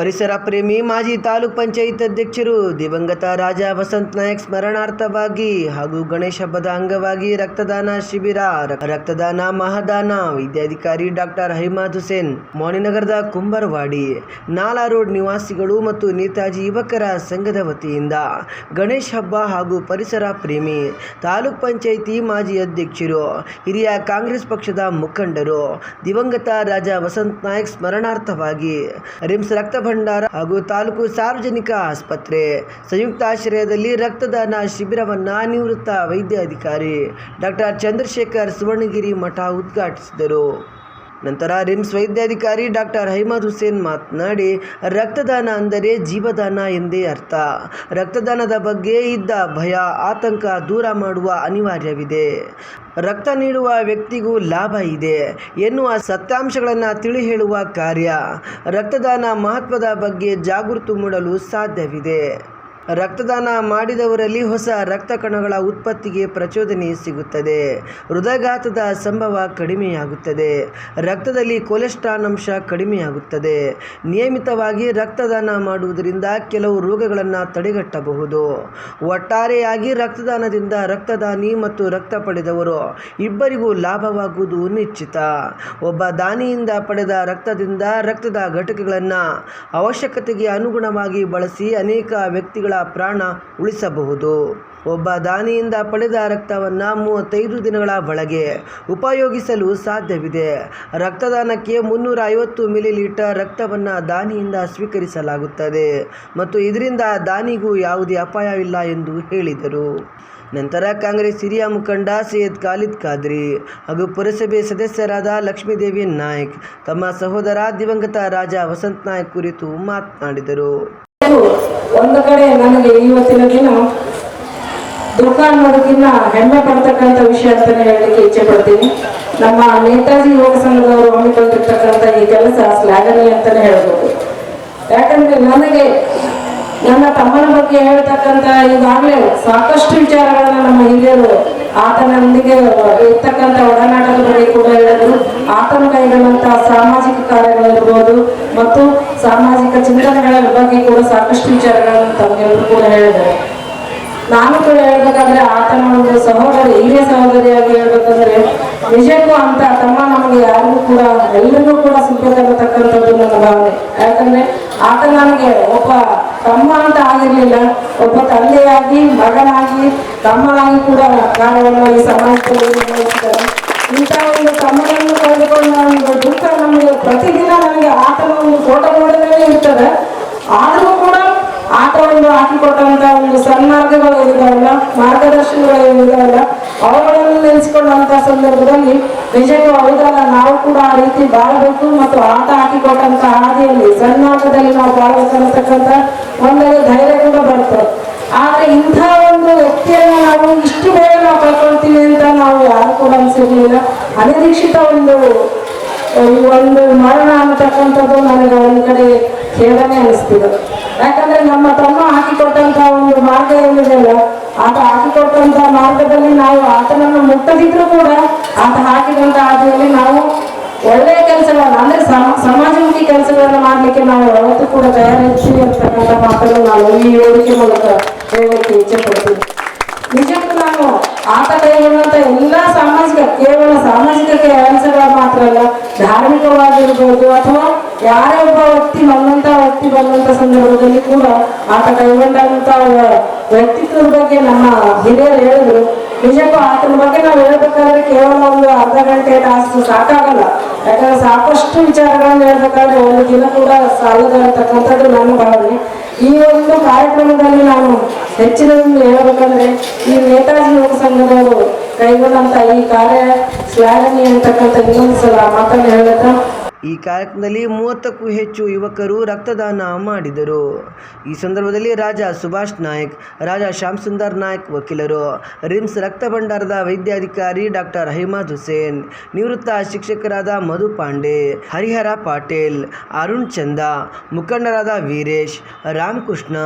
ಪರಿಸರ ಪ್ರೇಮಿ ಮಾಜಿ ತಾಲೂಕ್ ಪಂಚಾಯತ್ ಅಧ್ಯಕ್ಷರು ದಿವಂಗತ ರಾಜ ವಸಂತ್ ನಾಯಕ್ ಸ್ಮರಣಾರ್ಥವಾಗಿ ಹಾಗೂ ಗಣೇಶ ಹಬ್ಬದ ಅಂಗವಾಗಿ ರಕ್ತದಾನ ಶಿಬಿರ ರಕ್ತದಾನ ಮಹಾದಾನ ವೈದ್ಯಾಧಿಕಾರಿ ಡಾಕ್ಟರ್ ಹೈಮಾದ್ ಹುಸೇನ್ ಮೌನಿನಗರದ ಕುಂಬರವಾಡಿ, ನಾಲಾ ರೋಡ್ ನಿವಾಸಿಗಳು ಮತ್ತು ನೇತಾಜಿ ಯುವಕರ ಸಂಘದ ವತಿಯಿಂದ ಗಣೇಶ್ ಹಬ್ಬ ಹಾಗೂ ಪರಿಸರ ಪ್ರೇಮಿ ತಾಲೂಕ್ ಪಂಚಾಯಿತಿ ಮಾಜಿ ಅಧ್ಯಕ್ಷರು, ಹಿರಿಯ ಕಾಂಗ್ರೆಸ್ ಪಕ್ಷದ ಮುಖಂಡರು, ದಿವಂಗತ ರಾಜ ವಸಂತ್ ನಾಯಕ್ ಸ್ಮರಣಾರ್ಥವಾಗಿ ರಿಮ್ಸ್ ರಕ್ತ ಭಂಡಾರ ಹಾಗೂ ತಾಲೂಕು ಸಾರ್ವಜನಿಕ ಆಸ್ಪತ್ರೆ. ಸಂಯುಕ್ತಾಶ್ರಯದಲ್ಲಿ ರಕ್ತದಾನ ಶಿಬಿರವನ್ನು ನಿವೃತ್ತ ವೈದ್ಯಾಧಿಕಾರಿ ಡಾಕ್ಟರ್ ಚಂದ್ರಶೇಖರ್ ಸುವರ್ಣಗಿರಿ ಮಠ ಉದ್ಘಾಟಿಸಿದರು. ನಂತರ ರಿಮ್ಸ್ ವೈದ್ಯಾಧಿಕಾರಿ ಡಾಕ್ಟರ್ ಹೈಮದ್ ಹುಸೇನ್ ಮಾತನಾಡಿ, ರಕ್ತದಾನ ಅಂದರೆ ಜೀವದಾನ ಎಂದೇ ಅರ್ಥ. ರಕ್ತದಾನದ ಬಗ್ಗೆ ಇದ್ದ ಭಯ, ಆತಂಕ ದೂರ ಮಾಡುವ ಅನಿವಾರ್ಯವಿದೆ. ರಕ್ತ ನೀಡುವ ವ್ಯಕ್ತಿಗೂ ಲಾಭ ಇದೆ ಎನ್ನುವ ಸತ್ಯಾಂಶಗಳನ್ನು ತಿಳಿ ಹೇಳುವ ಕಾರ್ಯ. ರಕ್ತದಾನ ಮಹತ್ವದ ಬಗ್ಗೆ ಜಾಗೃತಿ ಮೂಡಲು ಸಾಧ್ಯವಿದೆ. ರಕ್ತದಾನ ಮಾಡಿದವರಲ್ಲಿ ಹೊಸ ರಕ್ತ ಕಣಗಳ ಉತ್ಪತ್ತಿಗೆ ಪ್ರಚೋದನೆ ಸಿಗುತ್ತದೆ. ಹೃದಯಘಾತದ ಸಂಭವ ಕಡಿಮೆಯಾಗುತ್ತದೆ. ರಕ್ತದಲ್ಲಿ ಕೊಲೆಸ್ಟ್ರಾಲ್ ಅಂಶ ಕಡಿಮೆಯಾಗುತ್ತದೆ. ನಿಯಮಿತವಾಗಿ ರಕ್ತದಾನ ಮಾಡುವುದರಿಂದ ಕೆಲವು ರೋಗಗಳನ್ನು ತಡೆಗಟ್ಟಬಹುದು. ಒಟ್ಟಾರೆಯಾಗಿ ರಕ್ತದಾನದಿಂದ ರಕ್ತದಾನಿ ಮತ್ತು ರಕ್ತ ಪಡೆದವರು ಇಬ್ಬರಿಗೂ ಲಾಭವಾಗುವುದು ನಿಶ್ಚಿತ. ಒಬ್ಬ ದಾನಿಯಿಂದ ಪಡೆದ ರಕ್ತದಿಂದ ರಕ್ತದ ಘಟಕಗಳನ್ನು ಅವಶ್ಯಕತೆಗೆ ಅನುಗುಣವಾಗಿ ಬಳಸಿ ಅನೇಕ ವ್ಯಕ್ತಿಗಳ ಪ್ರಾಣ ಉಳಿಸಬಹುದು. ಒಬ್ಬ ದಾನಿಯಿಂದ ಪಡೆದ ರಕ್ತವನ್ನು ಮೂವತ್ತೈದು ದಿನಗಳ ಒಳಗೆ ಉಪಯೋಗಿಸಲು ಸಾಧ್ಯವಿದೆ. ರಕ್ತದಾನಕ್ಕೆ ಮುನ್ನೂರ ಐವತ್ತು ಮಿಲಿಲೀಟರ್ ರಕ್ತವನ್ನು ದಾನಿಯಿಂದ ಸ್ವೀಕರಿಸಲಾಗುತ್ತದೆ ಮತ್ತು ಇದರಿಂದ ದಾನಿಗೂ ಯಾವುದೇ ಅಪಾಯವಿಲ್ಲ ಎಂದು ಹೇಳಿದರು. ನಂತರ ಕಾಂಗ್ರೆಸ್ ಹಿರಿಯ ಮುಖಂಡ ಸೈಯದ್ ಖಾಲಿದ್ ಖಾದ್ರಿ ಹಾಗೂ ಪುರಸಭೆ ಸದಸ್ಯರಾದ ಲಕ್ಷ್ಮೀದೇವಿ ನಾಯ್ಕ್ ತಮ್ಮ ಸಹೋದರ ದಿವಂಗತ ರಾಜ ವಸಂತ್ ನಾಯ್ಕ್ ಕುರಿತು ಮಾತನಾಡಿದರು. ಒಂದು ಕಡೆ ನನಗೆ ಇವತ್ತಿನ ದಿನ ದುಃಖ ಅನ್ನೋದಕ್ಕಿಂತ ಹೆಮ್ಮೆ ಪಡ್ತಕ್ಕಂಥ ವಿಷಯ ಅಂತಾನೆ ಹೇಳಲಿಕ್ಕೆ ಇಚ್ಛೆ ಪಡ್ತೀನಿ. ನಮ್ಮ ನೇತಾಜಿ ಯುವಕ ಸಂಘದವರು ಹಮ್ಮಿಕೊಂಡಿರ್ತಕ್ಕಂಥ ಈ ಕೆಲಸ ಶ್ಲಾಘನೀಯ ಅಂತಾನೆ ಹೇಳ್ಬೋದು. ಯಾಕಂದ್ರೆ ನನಗೆ ನನ್ನ ತಮ್ಮನ ಬಗ್ಗೆ ಹೇಳ್ತಕ್ಕಂಥ ಈಗಾಗಲೇ ಸಾಕಷ್ಟು ವಿಚಾರಗಳನ್ನ ನಮ್ಮ ಹಿರಿಯರು ಆತನೊಂದಿಗೆ ಇರ್ತಕ್ಕಂಥ ಒಡನಾಟದ ಬಗ್ಗೆ ಕೂಡ ಹೇಳಿದ್ರು. ಆತನ ಕೈಗೊಂಡಂತಹ ಸಾಮಾಜಿಕ ಕಾರ್ಯಗಳಿರ್ಬೋದು ಮತ್ತು ಸಾಮಾಜಿಕ ಚಿಂತನೆಗಳ ಬಗ್ಗೆ ಕೂಡ ಸಾಕಷ್ಟು ವಿಚಾರಗಳನ್ನು ತಮಗೆಲ್ಲರೂ ಕೂಡ ಹೇಳಿದ್ದಾರೆ. ನಾನು ಕೂಡ ಹೇಳ್ಬೇಕಾದ್ರೆ ಆತನ ಒಂದು ಸಹೋದರಿ, ಹಿರಿಯ ಸಹೋದರಿಯಾಗಿ ಹೇಳ್ಬೇಕಂದ್ರೆ ನಿಜಕ್ಕೂ ಅಂತ ತಮ್ಮ ನಮಗೆ ಯಾರಿಗೂ ಕೂಡ ಎಲ್ಲರಿಗೂ ಕೂಡ ಸಿಗ್ಬೇಕನ್ನತಕ್ಕಂಥದ್ದು ನನ್ನ ಭಾವನೆ. ಯಾಕಂದ್ರೆ ಆತ ನನಗೆ ಒಬ್ಬ ತಮ್ಮ ಅಂತ ಆಗಿರ್ಲಿಲ್ಲ, ಒಬ್ಬ ತಂದೆಯಾಗಿ, ಮಗನಾಗಿ, ತಮ್ಮನಾಗಿ ಕೂಡ ಕಾರ್ಯವನ್ನು ಈ ಸಮಾಜದಲ್ಲಿ ಇಂಥ ಒಂದು ಕ್ರಮಗಳನ್ನು ಕಳೆದುಕೊಂಡು ಒಂದು ದುಃಖ ನಮಗೆ ಪ್ರತಿದಿನ ನನಗೆ ಆತನ ಒಂದು ಫೋಟೋ ನೋಡಿದ್ರೆ ಇರ್ತದೆ. ಆದರೂ ಕೂಡ ಆತ ಒಂದು ಹಾಕಿಕೊಟ್ಟಂತ ಒಂದು ಸನ್ಮಾರ್ಗಗಳು ಏನಿದಾವಲ್ಲ, ಮಾರ್ಗದರ್ಶನಗಳು ಏನಿದಾವಲ್ಲ, ಅವುಗಳನ್ನು ನೆನೆಸ್ಕೊಂಡಂತ ಸಂದರ್ಭದಲ್ಲಿ ನಿಜಕ್ಕೂ ಹೌದಲ್ಲ, ನಾವು ಕೂಡ ಆ ರೀತಿ ಬಾಳಬೇಕು ಮತ್ತು ಆತ ಹಾಕಿಕೊಟ್ಟಂತ ಹಾದಿಯಲ್ಲಿ, ಸನ್ಮಾರ್ಗದಲ್ಲಿ ನಾವು ಬಾಳ್ಬೇಕನ್ನತಕ್ಕಂಥ ಒಂದೊಂದು ಧೈರ್ಯ ಕೂಡ ಬರ್ತದೆ ಆದ್ರೆ ಇಂಥ ಒಂದು ವ್ಯಕ್ತಿಯನ್ನು ನಾವು ಇಷ್ಟು ಬೇಗ ನಾವು ಕಳ್ಕೊಳ್ತೀವಿ ಅಂತ ನಾವು ಯಾರು ಕೂಡ ಅನ್ಸಿರ್ಲಿಲ್ಲ ಅನಿರೀಕ್ಷಿತ ಒಂದು ಒಂದು ಮರಣ ಅನ್ನತಕ್ಕಂಥದ್ದು ನನಗೆ ಒಂದು ಕಡೆ ಖೇದನೆ ಅನಿಸ್ತಿದೆ. ಯಾಕಂದ್ರೆ ನಮ್ಮ ತಮ್ಮ ಹಾಕಿಕೊಟ್ಟಂತ ಒಂದು ಮಾರ್ಗ ಏನಿದೆಯಲ್ಲ ಆತ ಹಾಕಿಕೊಟ್ಟಂತ ಮಾರ್ಗದಲ್ಲಿ ನಾವು ಆತನನ್ನು ಮುಟ್ಟದಿದ್ರು ಕೂಡ ಆತ ಹಾಕಿದಂತ ಹಾದಿಯಲ್ಲಿ ನಾವು ಒಳ್ಳೆಯ ಕೆಲಸಗಳನ್ನ, ಅಂದ್ರೆ ಸಮ- ಸಮಾಜಮುಖಿ ಕೆಲಸಗಳನ್ನ ಮಾಡ್ಲಿಕ್ಕೆ ನಾವು ಯಾವತ್ತೂ ಕೂಡ ತಯಾರಿರ್ತೀವಿ ಅಂತಕ್ಕಂಥ ಮಾತನ್ನು ನಾನು ಈ ಹೇಳಿಕೆ ಮೂಲಕ ಹೇಳಲಿಕ್ಕೆ ಇಚ್ಛೆ ಪಡ್ತೀನಿ. ನಿಜಕ್ಕೂ ನಾನು ಆತ ಕೈಗೊಂಡಂತ ಎಲ್ಲ ಕೇವಲ ಸಾಮಾಜಿಕ ಕೆಲಸಗಳು ಮಾತ್ರ ಅಲ್ಲ, ಧಾರ್ಮಿಕವಾಗಿರ್ಬೋದು ಅಥವಾ ಯಾರೇ ಒಬ್ಬ ವ್ಯಕ್ತಿ ಬಂದಂತ ವ್ಯಕ್ತಿ ಬಂದಂತ ಸಂದರ್ಭದಲ್ಲಿ ಕೂಡ ಆತ ಕೈಗೊಂಡಂತ ವ್ಯಕ್ತಿತ್ವದ ಬಗ್ಗೆ ನಮ್ಮ ಹಿರಿಯರು ಹೇಳಿದ್ರು. ನಿಜಕ್ಕೂ ಆತನ ಬಗ್ಗೆ ನಾವು ಹೇಳ್ಬೇಕಾದ್ರೆ ಕೇವಲ ಒಂದು ಅರ್ಧ ಗಂಟೆ ತಾಸು ಸಾಕಾಗಲ್ಲ. ಯಾಕಂದ್ರೆ ಸಾಕಷ್ಟು ವಿಚಾರಗಳನ್ನ ಹೇಳ್ಬೇಕಾದ್ರೆ ಒಂದು ದಿನ ಕೂಡ ಸಾಲದ ಅಂತಕ್ಕಂಥದ್ದು ನಾನು ಭಾವನೆ. ಈ ಒಂದು ಕಾರ್ಯಕ್ರಮದಲ್ಲಿ ನಾನು ಹೆಚ್ಚಿನ ಹೇಳಬೇಕಂದ್ರೆ ಈ ನೇತಾಜಿ ಯುವಕ ಸಂಘದವರು ಕಾರ್ಯ ಶ್ಲಾಘನೀಯ ಅಂತಕ್ಕಂಥ ಇನ್ನೊಂದು ಸಲ ಮಾತನ್ನು ಹೇಳುತ್ತಾ ಈ ಕಾರ್ಯಕ್ರಮದಲ್ಲಿ ಮೂವತ್ತಕ್ಕೂ ಹೆಚ್ಚು ಯುವಕರು ರಕ್ತದಾನ ಮಾಡಿದರು. ಈ ಸಂದರ್ಭದಲ್ಲಿ ರಾಜ ಸುಭಾಷ್ ನಾಯಕ್, ರಾಜ ಶ್ಯಾಮ್ ಸುಂದರ್ ನಾಯಕ್ ವಕೀಲರು, ರಿಮ್ಸ್ ರಕ್ತ ಭಂಡಾರದ ವೈದ್ಯಾಧಿಕಾರಿ ಡಾಕ್ಟರ್ ಹೈಮದ್ ಹುಸೇನ್, ನಿವೃತ್ತ ಶಿಕ್ಷಕರಾದ ಮಧು ಪಾಂಡೆ, ಹರಿಹರ ಪಾಟೀಲ್, ಅರುಣ್ ಚಂದ, ಮುಖಂಡರಾದ ವೀರೇಶ್, ರಾಮಕೃಷ್ಣ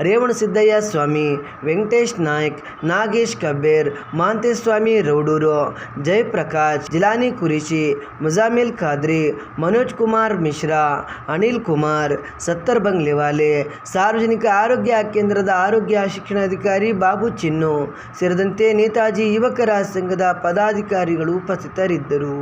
ರೇವಣಸಿದ್ದಯ್ಯ ಸ್ವಾಮಿ, ವೆಂಕಟೇಶ್ ನಾಯ್ಕ್, ನಾಗೇಶ್ ಕಬ್ಬೇರ್, ಮಾಂತೇಸ್ವಾಮಿ ರೌಡೂರು, ಜಯಪ್ರಕಾಶ್, ಜಿಲಾನಿ ಕುರಿಶಿ, ಮುಜಾಮಿಲ್ ಖಾದ್ರಿ ಮನೋಜ್ ಕುಮಾರ್ ಮಿಶ್ರಾ, ಅನಿಲ್ ಕುಮಾರ್, ಸತ್ತರ್ ಬಂಗ್ಲೆವಾಲೆ, ಸಾರ್ವಜನಿಕ ಆರೋಗ್ಯ ಕೇಂದ್ರದ ಆರೋಗ್ಯ ಶಿಕ್ಷಣಾಧಿಕಾರಿ ಬಾಬು ಚಿನ್ನು ಸೇರಿದಂತೆ ನೇತಾಜಿ ಯುವಕರ ಸಂಘದ ಪದಾಧಿಕಾರಿಗಳು ಉಪಸ್ಥಿತರಿದ್ದರು.